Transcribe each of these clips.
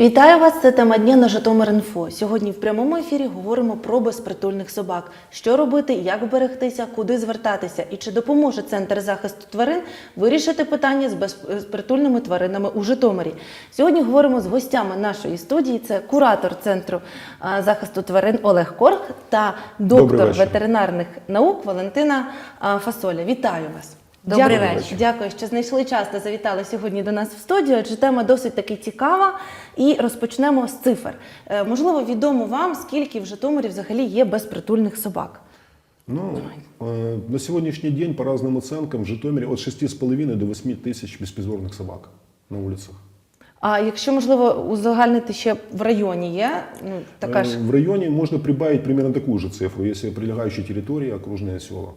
Вітаю вас! Це тема дня на Житомир.Інфо. Сьогодні в прямому ефірі говоримо про безпритульних собак. Що робити, як берегтися, куди звертатися і чи допоможе центр захисту тварин вирішити питання з безпритульними тваринами у Житомирі. Сьогодні говоримо з гостями нашої студії. Це куратор центру захисту тварин Олег Корх та доктор ветеринарних наук Валентина Фасоля. Вітаю вас! Добрий Дякую, вечір. Дякую, що знайшли час та завітали сьогодні до нас в студію. Адже тема досить таки цікава. І розпочнемо з цифр. Е, Можливо, відомо вам, скільки в Житомирі взагалі є безпритульних собак. Ну, э, на сегодняшний день, по разным оценкам, в Житомире от 6,5 до 8 тысяч беспризорных собак на улицах. А якщо можливо узагальнити ще в районі є, ну така ж Э, В районе можно прибавить примерно такую же цифру, если прилегающие территории, окружные села.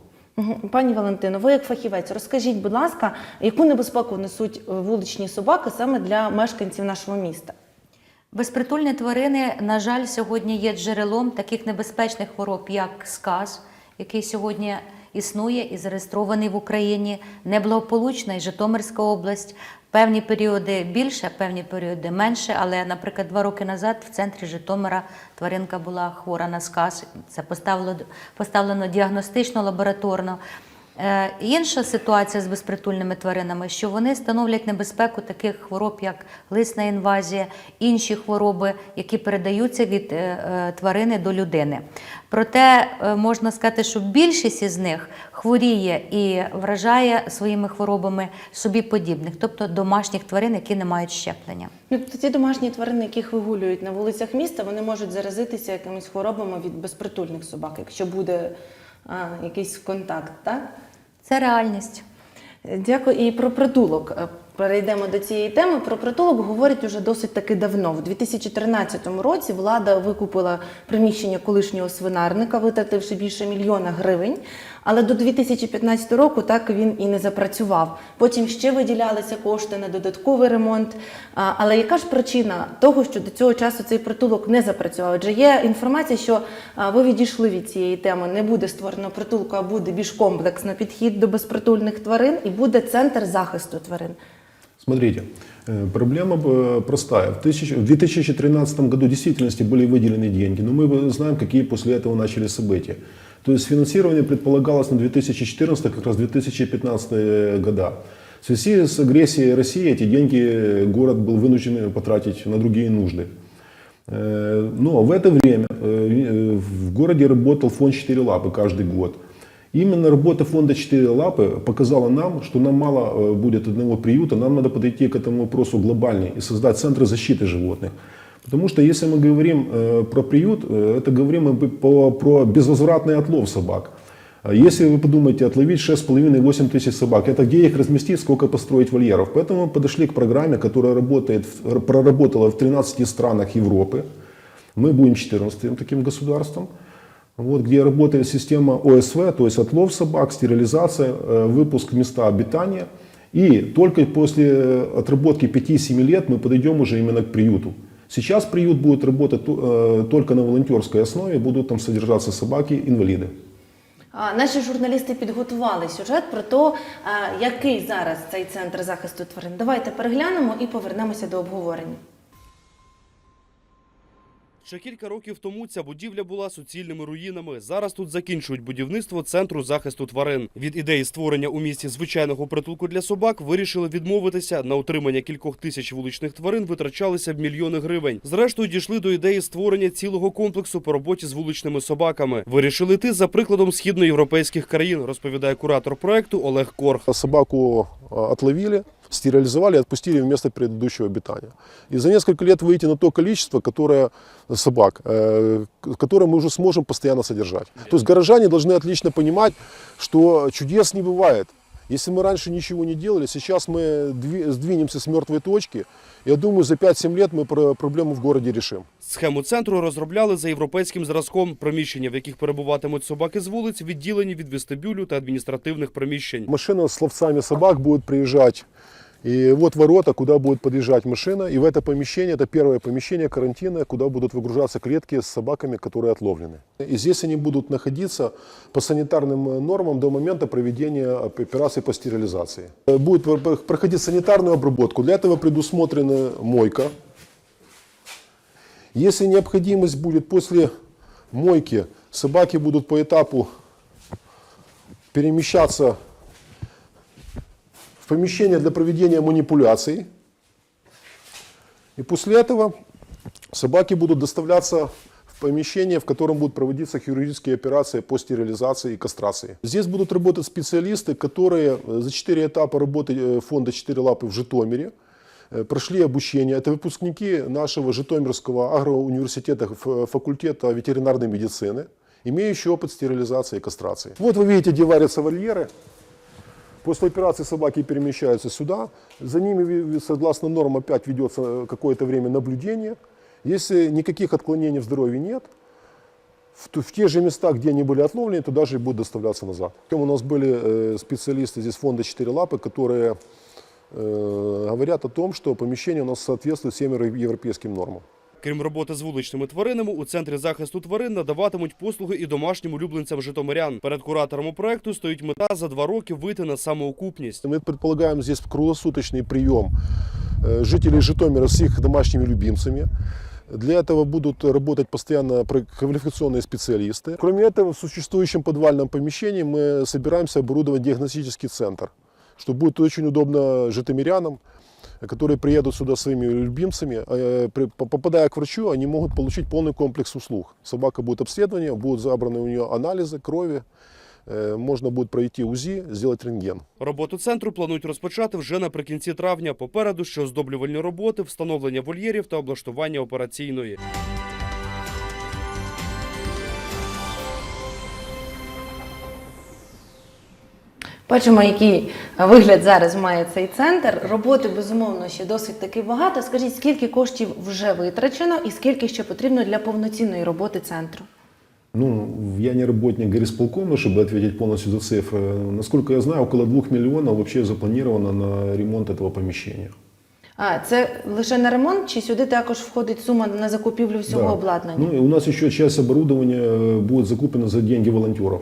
Пані Валентино, ви як фахівець, розкажіть, будь ласка, яку небезпеку несуть е, вуличні собаки саме для мешканців нашого міста? Безпритульні тварини, на жаль, сьогодні є джерелом таких небезпечних хвороб, як сказ, який сьогодні існує і зареєстрований в Україні, неблагополучна і Житомирська область. Певні періоди більше, певні періоди менше. Але, наприклад, два роки назад в центрі Житомира тваринка була хвора на сказ. Це поставлено, поставлено діагностично, лабораторно. Е, Інша ситуація з безпритульними тваринами, що вони становлять небезпеку таких хвороб, як лисна інвазія, інші хвороби, які передаються від е, е, тварини до людини. Проте можна сказати, що більшість із них хворіє і вражає своїми хворобами собі подібних, тобто домашніх тварин, які не мають щеплення. Ну, ті домашні тварини, яких вигулюють на вулицях міста, вони можуть заразитися якимись хворобами від безпритульних собак, якщо буде а, якийсь контакт, так? Це реальність. Дякую. І про притулок. Е, Перейдемо до цієї теми. Про притулок говорять уже досить таки давно. В 2013 році влада викупила приміщення колишнього свинарника, витративши більше мільйона гривень. Але до 2015 року так він і не запрацював. Потім ще виділялися кошти на додатковий ремонт. А, Але яка ж причина того, що до цього часу цей притулок не запрацював? Адже є інформація, що а, ви відійшли від цієї теми. Не буде створено притулку, а буде більш комплексно підхід до безпритульних тварин і буде центр захисту тварин. Смотрите, э, проблема э, простая. В тысяч- в 2013 году в действительности были выделены деньги, но мы знаем, какие после этого начались события. То есть финансирование предполагалось на 2014, как раз 2015 года. В связи с агрессией России эти деньги город был вынужден потратить на другие нужды. Э, Но в это время э, в городе работал фонд «Четыре лапы» каждый год. Именно работа фонда «Четыре лапы» показала нам, что нам мало э, будет одного приюта, нам надо подойти к этому вопросу глобальней и создать центры защиты животных. Потому что если мы говорим э, про приют, э, это говорим мы по- про безвозвратный отлов собак. А Если вы подумаете, отловить 6,5-8 тысяч собак, это где их разместить, сколько построить вольеров. Поэтому мы подошли к программе, которая работает, проработала в 13 странах Европы. Мы будем 14 таким государством. Вот, где работает система ОСВ, то есть отлов собак, стерилизация, э, выпуск места обитания. И только после э, отработки 5-7 лет мы подойдем уже именно к приюту. Сейчас приют будет работать э, только на волонтерской основе, будут там содержаться собаки-инвалиды. Наші журналісти підготували сюжет про те, який зараз цей центр захисту тварин. Давайте переглянемо і повернемося до обговорення. Ще кілька років тому ця будівля була суцільними руїнами. Зараз тут закінчують будівництво центру захисту тварин. Від ідеї створення у місті звичайного притулку для собак вирішили відмовитися. На утримання кількох тисяч вуличних тварин витрачалися в мільйони гривень. Зрештою дійшли до ідеї створення цілого комплексу по роботі з вуличними собаками. Вирішили йти за прикладом східноєвропейських країн, розповідає куратор проекту Олег Корх. Собаку а, отловили, стерилизовали и отпустили в место предыдущего обитания. И за несколько лет выйти на то количество, которое собак, э, которое мы уже сможем постоянно содержать. То есть горожане должны отлично понимать, что чудес не бывает. Если мы раньше ничего не делали, сейчас мы дви- сдвинемся с мертвой точки. Я думаю, за 5-7 лет мы про- проблему в городе решим. Схему центру розробляли за європейським зразком. Приміщення, в яких перебуватимуть собаки з вулиць, відділені від вестибюлю та адміністративних приміщень. Машина с ловцами собак будет приезжать. И вот ворота, куда будет подъезжать машина. И в это помещение, это первое помещение карантинное, куда будут выгружаться клетки с собаками, которые отловлены. И здесь они будут находиться по санитарным э, нормам до момента проведения операции по стерилизации. Э, Будет пр- проходить санитарную обработку. Для этого предусмотрена мойка. Если необходимость будет после мойки, собаки будут по этапу перемещаться помещение для проведения манипуляций. И после этого собаки будут доставляться в помещение, в котором будут проводиться хирургические операции по стерилизации и кастрации. Здесь будут работать специалисты, которые э, за 4 этапа работы э, фонда «Четыре лапы» в Житомире э, прошли обучение. Это выпускники нашего Житомирского агроуниверситета факультета ветеринарной медицины, имеющие опыт стерилизации и кастрации. Вот вы видите, где варятся вольеры. После операции собаки перемещаются сюда. За ними, ви- ви- согласно нормам, опять ведется э, какое-то время наблюдение. Если никаких отклонений в здоровье нет, в, ту- в те же места, где они были отловлены, туда же и будут доставляться назад. Потом У нас были э, специалисты здесь фонда «Четыре лапы», которые э, говорят о том, что помещение у нас соответствует всем евро- европейским нормам. Крім роботи з вуличними тваринами, у центрі захисту тварин надаватимуть послуги і домашнім улюбленцям житомирян. Перед куратором проекту стоїть мета за два роки вийти на самоокупність. Мы предполагаем здесь круглосуточный прием э, жителей Житомира с их домашними любимцами. Для этого будут работать постоянно про- квалификационные специалисты. Кроме этого, в существующем подвальном помещении мы собираемся оборудовать диагностический центр, что будет очень удобно житомирянам, которые приедут сюда своими любимцами. Э, при- по- Попадая к врачу, они могут получить полный комплекс услуг. Собака будет обследование, будут забраны у нее анализы крови, э, можно будет пройти УЗИ, сделать рентген. Роботу центру планують розпочати вже наприкінці травня. Попереду ще оздоблювальні роботи, встановлення вольєрів та облаштування операційної. Бачимо, який вигляд зараз має цей центр. Роботи безумовно ще досить таки багато. Скажіть, скільки коштів вже витрачено і скільки ще потрібно для повноцінної роботи центру? Ну, я не работник горисполкома, чтобы ответить полностью за цифры. Насколько я знаю, около 2 миллионов вообще запланировано на ремонт этого помещения. А це лише на ремонт, чи сюди також входить сума на закупівлю всього Да. обладнання? Ну, и у нас еще часть оборудования э, будет закуплена за деньги волонтеров.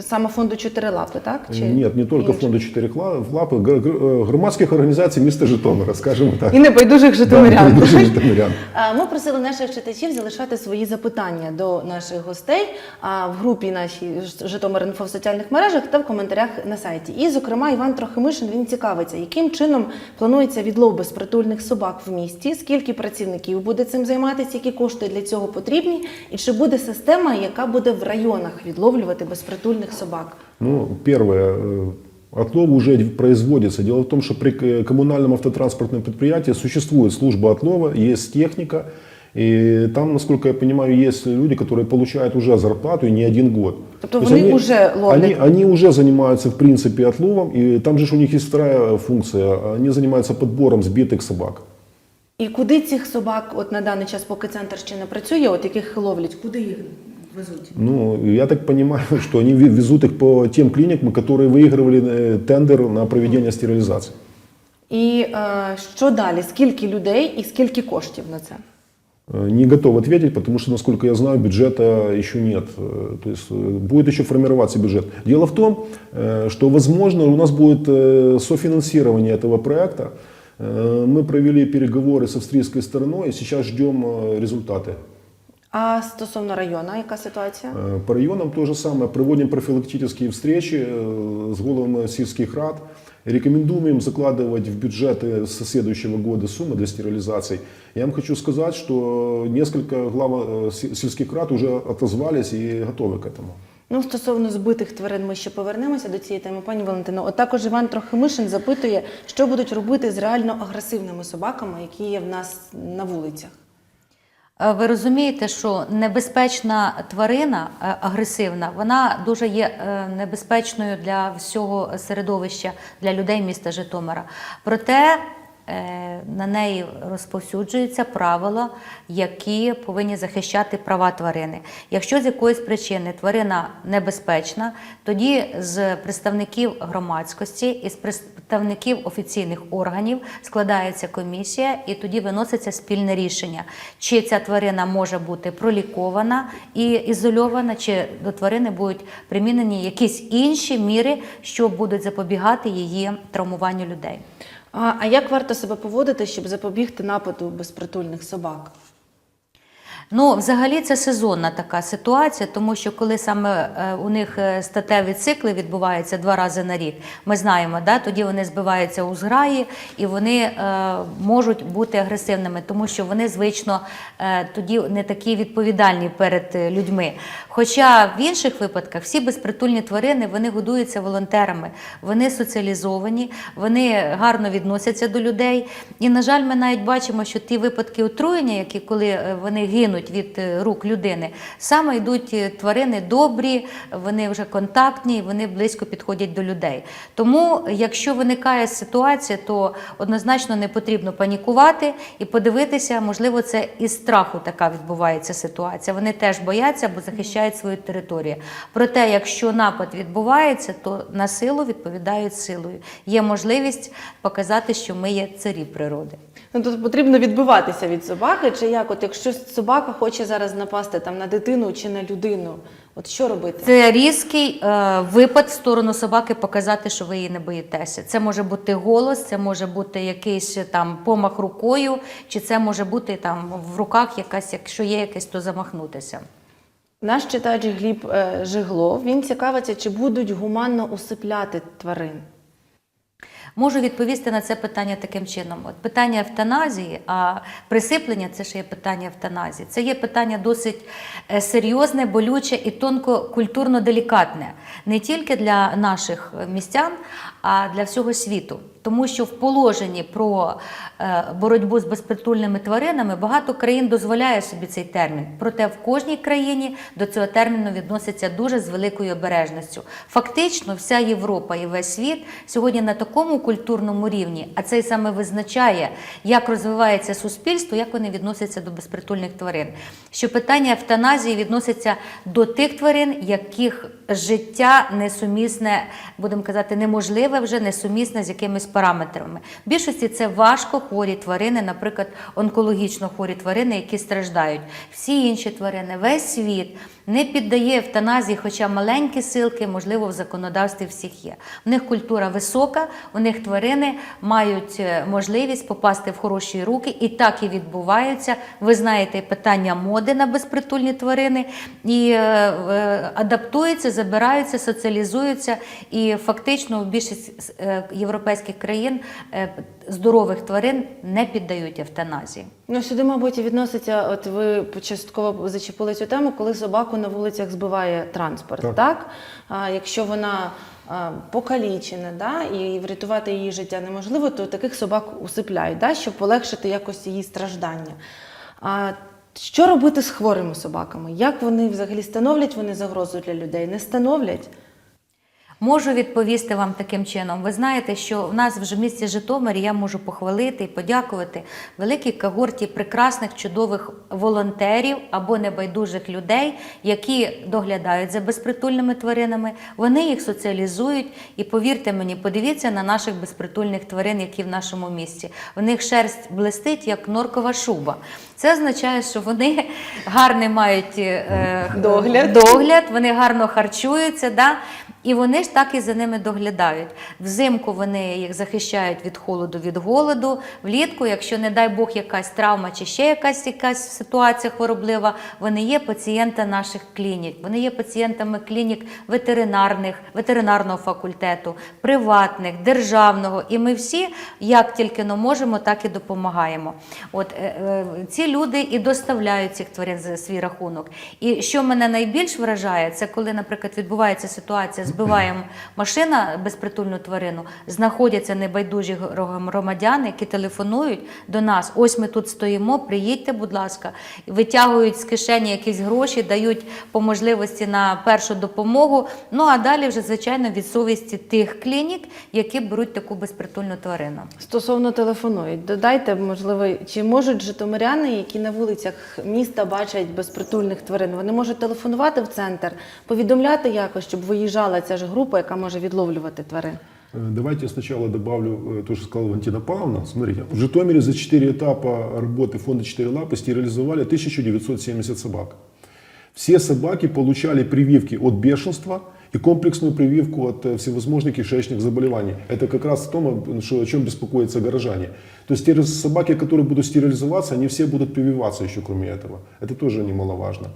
Саме фонду чотири лапи, так? Чи Нет, не только інше? фонду «Четыре кла- лапы», гр- гр- э, громадских организаций міста Житомира, скажем так. І небайдужих житомирян. Да, дуже житомирян. А, Ми просили наших читачів залишати свої запитання до наших гостей а, в групі нашій Ж- Житомир.Інфо в соціальних мережах та в коментарях на сайті. І, зокрема, Іван Трохимишин він цікавиться, яким чином планується відлов безпритульних собак в місті, скільки працівників буде цим займатися, які кошти для цього потрібні, і чи буде система, яка буде в районах відловлювати безпритульних собак. Ну, первое, э, отлов уже производится. Дело в том, что при к- коммунальном автотранспортном предприятии существует служба отлова, есть техника, и там, насколько я понимаю, есть люди, которые получают уже зарплату и не один год. Тобто То есть вони они- уже ловлять? Они, они уже занимаются, в принципе, отловом, и там же ж у них есть вторая функция. Они занимаются подбором сбитых собак. І куди цих собак, от на даний час, поки центр ще не працює, от яких ловлять, куди їх везуть? Ну, я так понимаю, что они ве- везут их по тем клиникам, которые выигрывали э, тендер на проведение стерилизации. І е, що далі? Скільки людей і скільки коштів на це? Э, Не готов ответить, потому что, насколько я знаю, бюджета еще нет. Э, То есть э, будет еще формироваться бюджет. Дело в том, э, что, возможно, у нас будет э, софинансирование этого проекта. Э, Мы провели переговоры с австрийской стороной и сейчас ждем э, результаты. А стосовно району, яка ситуація? Э, По районам то же самое. Проводим профилактические встречи э, с головами сельских рад. Рекомендуем им закладывать в бюджеты со следующего года суммы для стерилизации. Я вам хочу сказать, что несколько глав э, се- сельских рад уже отозвались и готовы к этому. Ну, стосовно збитих тварин, ми ще повернемося до цієї теми, пані Валентино. От також Іван Трохимишин запитує, що будуть робити з реально агресивними собаками, які є в нас на вулицях. Е, Ви розумієте, що небезпечна тварина е, агресивна, вона дуже є е, небезпечною для всього середовища, для людей міста Житомира. Проте на неї розповсюджуються правила, які повинні захищати права тварини. Якщо з якоїсь причини тварина небезпечна, тоді з представників громадськості і з представників офіційних органів складається комісія, і тоді виноситься спільне рішення, чи ця тварина може бути пролікована і ізольована, чи до тварини будуть примінені якісь інші міри, що будуть запобігати її травмуванню людей. А, а як варто себе поводити, щоб запобігти нападу безпритульних собак? Ну, взагалі, це сезонна така ситуація, тому що коли саме е, у них е, статеві цикли відбуваються два рази на рік, ми знаємо, да, тоді вони збиваються у зграї і вони е, можуть бути агресивними, тому що вони звично е, тоді не такі відповідальні перед е, людьми. Хоча в інших випадках всі безпритульні тварини вони годуються волонтерами, вони соціалізовані, вони гарно відносяться до людей. І, на жаль, ми навіть бачимо, що ті випадки отруєння, які коли е, вони гинуть від е, рук людини, саме йдуть е, тварини добрі, вони вже контактні, вони близько підходять до людей. Тому, якщо виникає ситуація, то однозначно не потрібно панікувати і подивитися, можливо, це із страху така відбувається ситуація. Вони теж бояться, бо захищають свою територію. Проте, якщо напад відбувається, то на силу відповідають силою. Є можливість показати, що ми є царі природи. Ну, тут потрібно відбиватися від собаки, чи як? От якщо собака хоче зараз напасти там на дитину чи на людину, от що робити? Це різкий е, випад в сторону собаки показати, що ви її не боїтеся. Це може бути голос, це може бути якийсь е, там помах рукою, чи це може бути там в руках якась, якщо є якесь, то замахнутися. Наш читач Гліб е, Жиглов, він цікавиться, чи будуть гуманно усипляти тварин. Можу відповісти на це питання таким чином. От питання евтаназії, а присиплення це ще є питання евтаназії. Це є питання досить е, серйозне, болюче і тонко культурно делікатне не тільки для наших е, містян, а для всього світу. Тому що в положенні про е, боротьбу з безпритульними тваринами багато країн дозволяє собі цей термін. Проте в кожній країні до цього терміну відносяться дуже з великою обережністю. Фактично, вся Європа і весь світ сьогодні на такому культурному рівні, а це й саме визначає, як розвивається суспільство, як вони відносяться до безпритульних тварин. Що питання евтаназії відноситься до тих тварин, яких життя несумісне, будемо казати, неможливе вже несумісне з якимись параметрами. В більшості це важко хворі тварини, наприклад, онкологічно хворі тварини, які страждають. Всі інші тварини, весь світ не піддає евтаназії, хоча маленькі силки, можливо, в законодавстві всіх є. У них культура висока, у них тварини мають е, можливість попасти в хороші руки, і так і відбувається. Ви знаєте питання моди на безпритульні тварини і е, е, адаптуються, забираються, соціалізуються. І фактично в більшість е, європейських країн е, здорових тварин не піддають евтаназії. Ну, сюди, мабуть, і відноситься, от ви частково зачепили цю тему, коли собаку на вулицях збиває транспорт. Так. Так. А, якщо вона покалічена, да, і врятувати її життя неможливо, то таких собак усипляють, да, щоб полегшити якось її страждання. А, що робити з хворими собаками? Як вони взагалі становлять вони загрозу для людей? Не становлять? Можу відповісти вам таким чином. Ви знаєте, що в нас вже в місті Житомирі я можу похвалити і подякувати великій когорті прекрасних, чудових волонтерів або небайдужих людей, які доглядають за безпритульними тваринами. Вони їх соціалізують. І повірте мені, подивіться на наших безпритульних тварин, які в нашому місті. В них шерсть блистить, як норкова шуба. Це означає, що вони гарний мають е, Догляд. догляд, вони гарно харчуються. Да? І вони ж так і за ними доглядають. Взимку вони їх захищають від холоду, від голоду. Влітку, якщо, не дай Бог, якась травма чи ще якась якась ситуація хвороблива, вони є пацієнти наших клінік. Вони є пацієнтами клінік ветеринарних, ветеринарного факультету, приватних, державного. І ми всі, як тільки но можемо, так і допомагаємо. От е, е, ці люди і доставляють цих тварин за свій рахунок. І що мене найбільш вражає, це коли, наприклад, відбувається ситуація, збиваємо машина безпритульну тварину, знаходяться небайдужі громадяни, які телефонують до нас. Ось ми тут стоїмо, приїдьте, будь ласка, витягують з кишені якісь гроші, дають по можливості на першу допомогу. Ну а далі вже звичайно від совісті тих клінік, які беруть таку безпритульну тварину. Стосовно телефонують, додайте, можливо, чи можуть житомиряни, які на вулицях міста бачать безпритульних тварин, вони можуть телефонувати в центр, повідомляти якось, щоб виїжджала ця ж група, яка може відловлювати тварин. Э, Давайте сначала добавлю э, то, что сказала Валентина Павловна. Смотрите, в Житомире за 4 этапа работы фонда «Четыре лапы» стерилизовали 1970 собак. Все собаки получали прививки от бешенства и комплексную прививку от э, всевозможных кишечных заболеваний. Это как раз в том, что, о чем беспокоятся горожане. То есть те собаки, которые будут стерилизоваться, они все будут прививаться еще кроме этого. Это тоже немаловажно.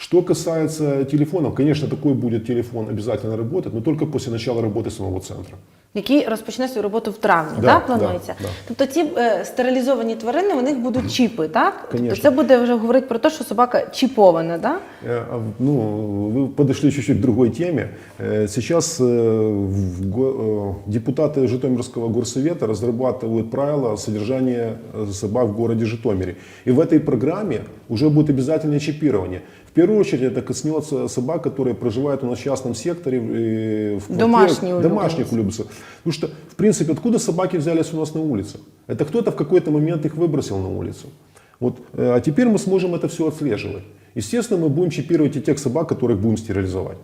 Что касается телефонов, конечно, такой будет телефон обязательно работать, но только после начала работы самого центра. Який розпочне свою роботу в травні, Да, да, да, планується. да. Тобто ці е, стерилізовані тварини, у них будуть чіпи, так? Тобто Конечно. це буде вже говорити про те, що собака чіпована, да? Э, а в- Ну, вы подошли чуть-чуть к другой теме. Э, Сейчас э, в го- э, депутаты Житомирского горсовета разрабатывают правила содержания э, собак в городе Житомире. И в этой программе уже будет обязательное чипирование. В первую очередь это коснется собак, которые проживают у нас в частном секторе. э, В квартирах- Домашние домашних улюбленцы. улюбленцев. Потому что, в принципе, откуда собаки взялись у нас на улице? Это кто-то в какой-то момент их выбросил на улицу. Вот, э, а теперь мы сможем это все отслеживать. Естественно, мы будем чипировать и тех собак, которых будем стерилизовать.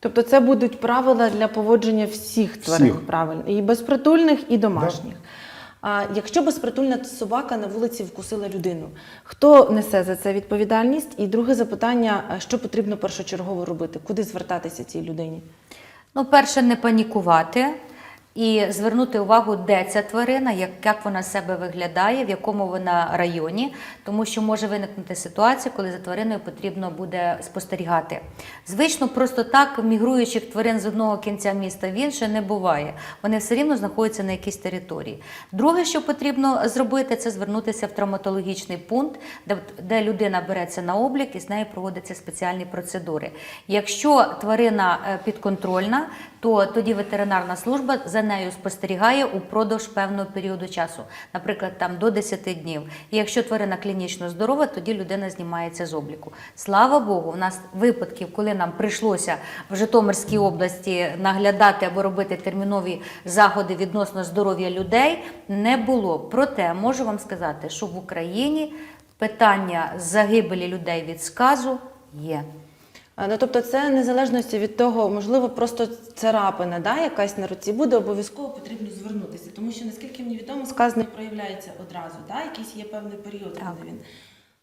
Тобто це будуть правила для поводження всіх тварин, Всіх. правильно, і безпритульних, і домашніх. А якщо безпритульна собака на вулиці вкусила людину, хто несе за це відповідальність? І друге запитання: що потрібно першочергово робити? Куди звертатися цій людині? Ну, перше, не панікувати і звернути увагу, де ця тварина, як, як вона себе виглядає, в якому вона районі, тому що може виникнути ситуація, коли за твариною потрібно буде спостерігати. Звично, просто так мігруючих тварин з одного кінця міста в інше не буває. Вони все рівно знаходяться на якійсь території. Друге, що потрібно зробити, це звернутися в травматологічний пункт, де, де людина береться на облік і з нею проводяться спеціальні процедури. Якщо тварина е, підконтрольна, то тоді ветеринарна служба за нею спостерігає упродовж певного періоду часу, наприклад, там до 10 днів. І якщо тварина клінічно здорова, тоді людина знімається з обліку. Слава Богу, у нас випадків, коли нам прийшлося в Житомирській області наглядати або робити термінові заходи відносно здоров'я людей, не було. Проте можу вам сказати, що в Україні питання загибелі людей від сказу є. Ну, тобто, це незалежності від того, можливо, просто царапина, да, якась на руці буде, обов'язково потрібно звернутися. Тому що, наскільки мені відомо, сказ не проявляється одразу, да, якийсь є певний період, коли він.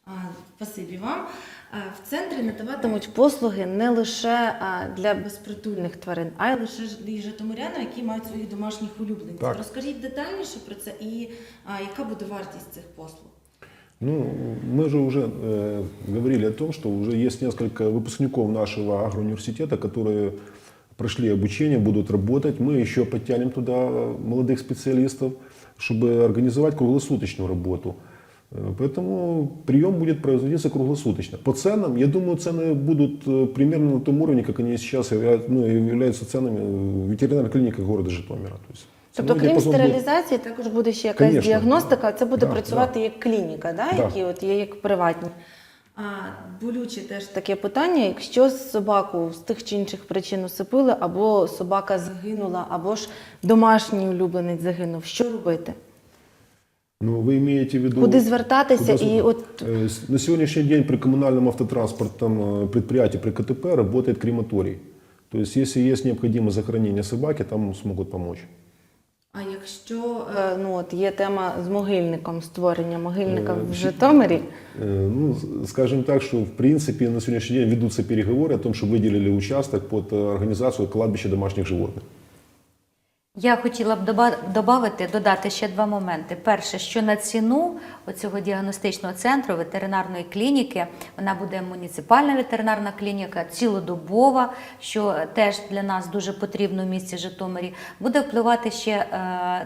А, Спасибі вам. А, В центрі надаватимуть послуги не лише а, для безпритульних тварин, а й лише і житомирянам, які мають своїх домашніх улюбленців. Розкажіть детальніше про це і а, яка буде вартість цих послуг? Ну, мы же уже э, говорили о том, что уже есть несколько выпускников нашего агроуниверситета, которые прошли обучение, будут работать. Мы еще подтянем туда молодых специалистов, чтобы организовать круглосуточную работу. Э, Поэтому прием будет производиться круглосуточно. По ценам, я думаю, цены будут э, примерно на том уровне, как они сейчас явля- ну, являются ценами в ветеринарной клинике города Житомира. То есть Тобто, ценовой крім диапазон будет- стерилізації, також буде ще якась Конечно. діагностика, це буде Да, працювати як клініка, да, Да. які от є як приватні. А, болюче теж таке питання: якщо собаку з тих чи інших причин усипили, або собака загинула, або ж домашній улюбленець загинув, що робити? Ну, вы имеете в виду... Куди звертатися? Куда І звер- от Э, с- На сегодняшний день при коммунальном автотранспортном э, предприятии, при КТП, работает крематорий. То есть, если есть необходимость захоронения собаки, там смогут помочь. а якщо е, ну от є тема з могильником, створення могильника Е, в всі- Житомирі, Э, Ну, с- скажем так, что в принципе на сегодняшний день ведутся переговоры о том, что выделили участок под э, организацию кладбища домашних животных. Я хотіла б добавити, додати ще два моменти. Перше, що на ціну оцього діагностичного центру ветеринарної клініки, вона буде муніципальна ветеринарна клініка, цілодобова, що теж для нас дуже потрібно в місті Житомирі. Буде впливати ще е,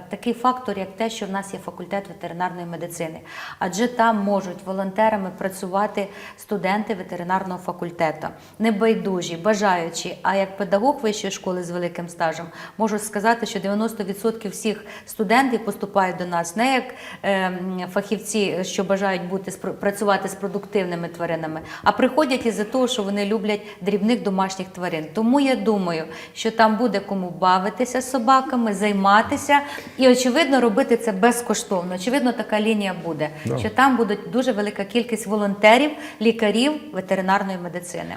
такий фактор, як те, що в нас є факультет ветеринарної медицини, адже там можуть волонтерами працювати студенти ветеринарного факультету, небайдужі, бажаючі. А як педагог вищої школи з великим стажем, можу сказати, що 90% всіх студентів поступають до нас не як е, фахівці, що бажають бути працювати з продуктивними тваринами, а приходять із-за того, що вони люблять дрібних домашніх тварин. Тому я думаю, що там буде кому бавитися з собаками, займатися і очевидно робити це безкоштовно. Очевидно, така лінія буде. Да. Що там буде дуже велика кількість волонтерів, лікарів ветеринарної медицини.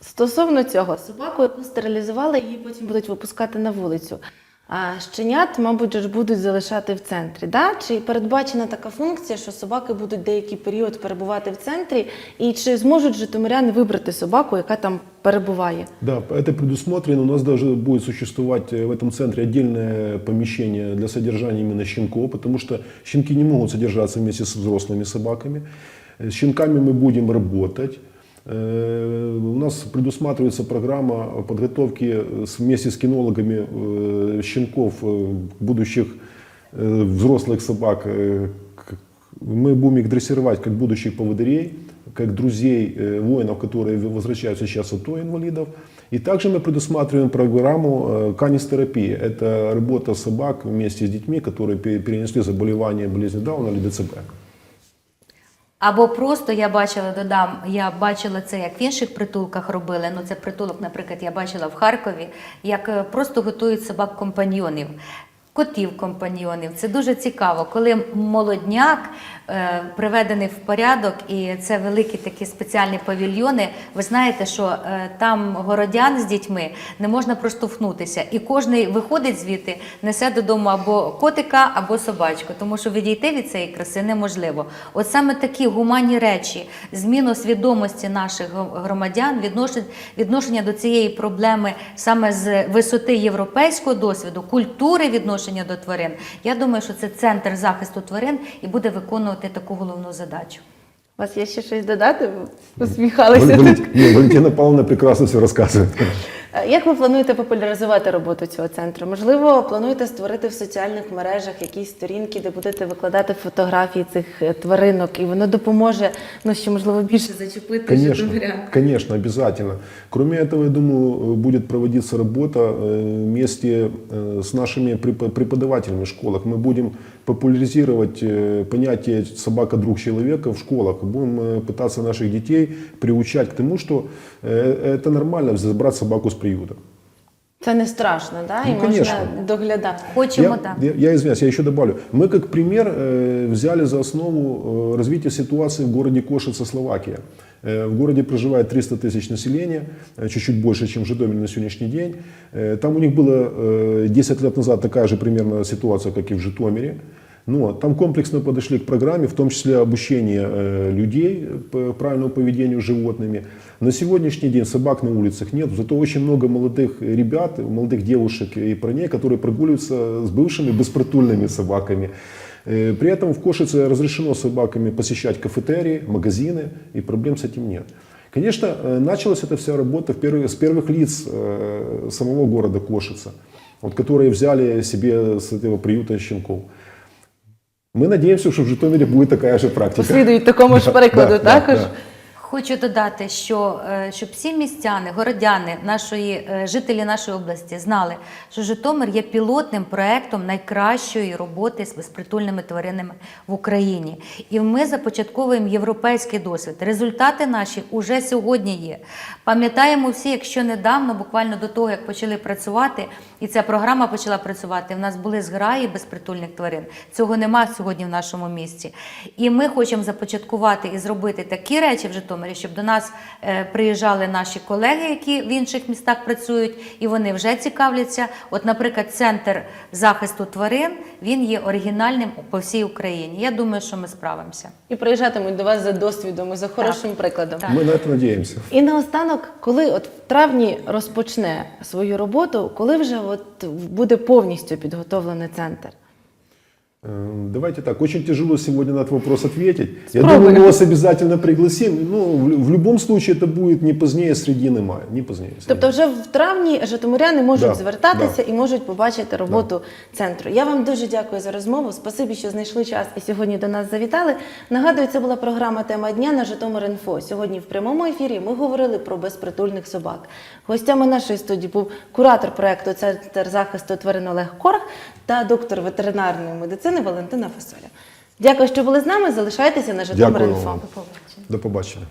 Стосовно цього, собаку, яку стерилізували, її потім будуть випускати на вулицю. А щенят, мабуть, же ж будуть залишати в центрі. Да? Чи передбачена така функція, що собаки будуть деякий період перебувати в центрі, і чи зможуть житомиряни вибрати собаку, яка там перебуває? Да, это предусмотрено. У нас даже будет существовать э, в этом центре отдельное помещение для содержания именно щенков, потому что щенки не могут содержаться вместе с взрослыми собаками. Э, С щенками мы будем работать. Э, У нас предусматривается программа подготовки э, с- вместе с кинологами э, щенков, э, будущих э, взрослых собак. э, к- Мы будем их дрессировать как будущих поводырей, как друзей э, воинов, которые возвращаются сейчас от АТО инвалидов. И также мы предусматриваем программу э, канистерапии. Это работа собак вместе с детьми, которые пе- перенесли заболевание болезни Дауна или ДЦП. Або просто я бачила, додам, я бачила це, як в інших притулках робили. Ну, це притулок, наприклад, я бачила в Харкові, як е, просто готують собак компаньйонів. Котів компаньйонів. Це дуже цікаво, коли молодняк е, приведений в порядок, і це великі такі спеціальні павільйони. Ви знаєте, що е, там городян з дітьми не можна проштовхнутися, і кожен виходить звідти, несе додому або котика, або собачку, тому що відійти від цієї краси неможливо. От саме такі гуманні речі, зміну свідомості наших громадян, відношення до цієї проблеми саме з висоти європейського досвіду, культури відношення до тварин. Я думаю, що це центр захисту тварин і буде виконувати таку головну задачу. У вас є ще щось додати? Усміхалися. Валентина Павловна прекрасно все рассказывает. Е, Як ви плануєте популяризувати роботу цього центру? Можливо, плануєте створити в соціальних мережах якісь сторінки, де будете викладати фотографії цих е, тваринок, і воно допоможе, ну ще можливо більше зачепити Конечно, житомирян? конечно, обязательно. Кроме этого, я думаю, э, будет проводиться работа э, вместе э, с нашими препо- преподавателями в школах. Мы будем популяризировать э, понятие собака-друг человека в школах. Будем э, пытаться наших детей приучать к тому, что э, это нормально забрать собаку с приюта. Це не страшно, да? Ну, можна конечно. доглядати. Хочемо Я, так. я, я извиняюсь, я еще добавлю. Мы как пример э, взяли за основу э, развитие ситуации в городе Кошица, Словакия. Э, в городе проживает 300 тысяч населения, э, чуть-чуть больше, чем в Житомире на сегодняшний день. Э, там у них было э, 10 лет назад такая же примерно ситуация, как и в Житомире. Но там комплексно подошли к программе, в том числе обучение э, людей по правильному поведению с животными. На сегодняшний день собак на улицах нет, зато очень много молодых ребят, молодых девушек и парней, которые прогуливаются с бывшими беспритульными собаками. Э, При этом в Кошице разрешено собаками посещать кафетерии, магазины, и проблем с этим нет. Конечно, э, началась эта вся работа с первых лиц самого города Кошица, вот, которые взяли себе с этого приюта щенков. Мы надеемся, что в Житомире будет такая же практика. Послідують такому ж перекладу Да, да, да. Хочу додати, що е, щоб всі містяни, городяни, нашої е, жителі нашої області знали, що Житомир є пілотним проектом найкращої роботи з безпритульними тваринами в Україні. І ми започатковуємо європейський досвід. Результати наші уже сьогодні є. Пам'ятаємо всі, якщо недавно, буквально до того, як почали працювати, і ця програма почала працювати. В нас були зграї безпритульних тварин. Цього нема сьогодні в нашому місті. І ми хочемо започаткувати і зробити такі речі в Житомирі, щоб до нас е, приїжджали наші колеги, які в інших містах працюють, і вони вже цікавляться. От, наприклад, центр захисту тварин він є оригінальним по всій Україні. Я думаю, що ми справимося. І приїжджатимуть до вас за досвідом і за хорошим прикладом. Так. Мы на это надеемся. І наостанок, коли от в травні розпочне свою роботу, коли вже от буде повністю підготовлений центр? Э, Давайте так, очень тяжело сегодня на этот вопрос ответить. Я Спробуем. думаю, мы вас обязательно пригласим. Ну, в, лю- в любом случае это будет не позднее середины мая. Не позднее. Тобто, вже в травні житомиряни можуть Да, звертатися і можуть побачити роботу центру. Я вам дуже дякую за розмову. Спасибі, що знайшли час і сьогодні до нас завітали. Нагадую, це була програма Тема дня на Житомир.Інфо. Сьогодні в прямому ефірі ми говорили про безпритульних собак. Гостями нашої студії був куратор проекту Центр захисту тварин Олег Корх та доктор ветеринарної медицини Валентина Фасоля. Дякую, що були з нами. Залишайтеся на Дякую Житомир.Інфо. вам. До побачення.